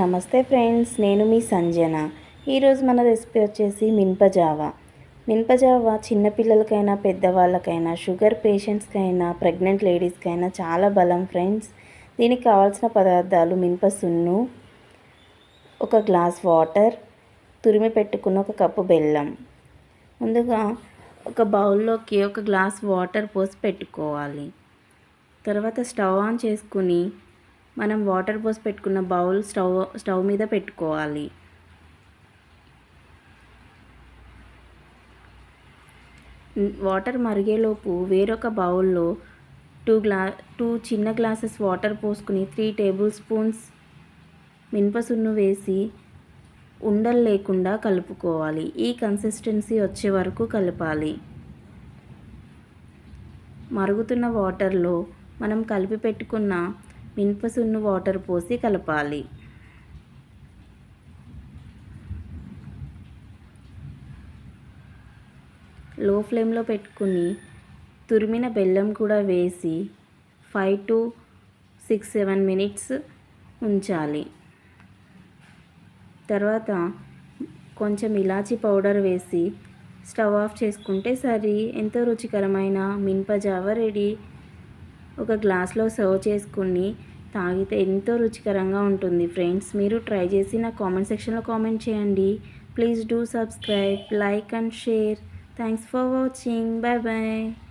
నమస్తే ఫ్రెండ్స్ నేను మీ సంజన. ఈరోజు మన రెసిపీ వచ్చేసి మిన్పజావా మినపజావ చిన్నపిల్లలకైనా పెద్దవాళ్ళకైనా షుగర్ పేషెంట్స్కైనా ప్రెగ్నెంట్ లేడీస్కైనా చాలా బలం ఫ్రెండ్స్. దీనికి కావాల్సిన పదార్థాలు మినప సున్ను ఒక గ్లాస్ వాటర్ తురిమి పెట్టుకున్న ఒక కప్పు బెల్లం. ముందుగా ఒక బౌల్లోకి ఒక గ్లాస్ వాటర్ పోసి పెట్టుకోవాలి. తర్వాత స్టవ్ ఆన్ చేసుకుని మనం వాటర్ పోసి పెట్టుకున్న బౌల్ స్టవ్ స్టవ్ మీద పెట్టుకోవాలి. వాటర్ మరిగేలోపు వేరొక బౌల్లో టూ గ్లా టూ చిన్న గ్లాసెస్ వాటర్ పోసుకుని త్రీ టేబుల్ స్పూన్స్ మినపసున్ను వేసి ఉండలు లేకుండా కలుపుకోవాలి. ఈ కన్సిస్టెన్సీ వచ్చే వరకు కలపాలి. మరుగుతున్న వాటర్లో మనం కలిపి పెట్టుకున్న మినపసున్ను వాటర్ పోసి కలపాలి. లో ఫ్లేమ్లో పెట్టుకుని తురిమిన బెల్లం కూడా వేసి five to six seven minutes ఉంచాలి. తర్వాత కొంచెం ఇలాచీ పౌడర్ వేసి స్టవ్ ఆఫ్ చేసుకుంటే సరి. ఎంతో రుచికరమైన మినపజావ రెడీ. ఒక గ్లాస్లో సర్వ్ చేసుకుని తాగితే ఎంతో రుచికరంగా ఉంటుంది. ఫ్రెండ్స్ మీరు ట్రై చేసి నా కామెంట్ సెక్షన్లో కామెంట్ చేయండి. Please do subscribe like and share. Thanks for watching. Bye bye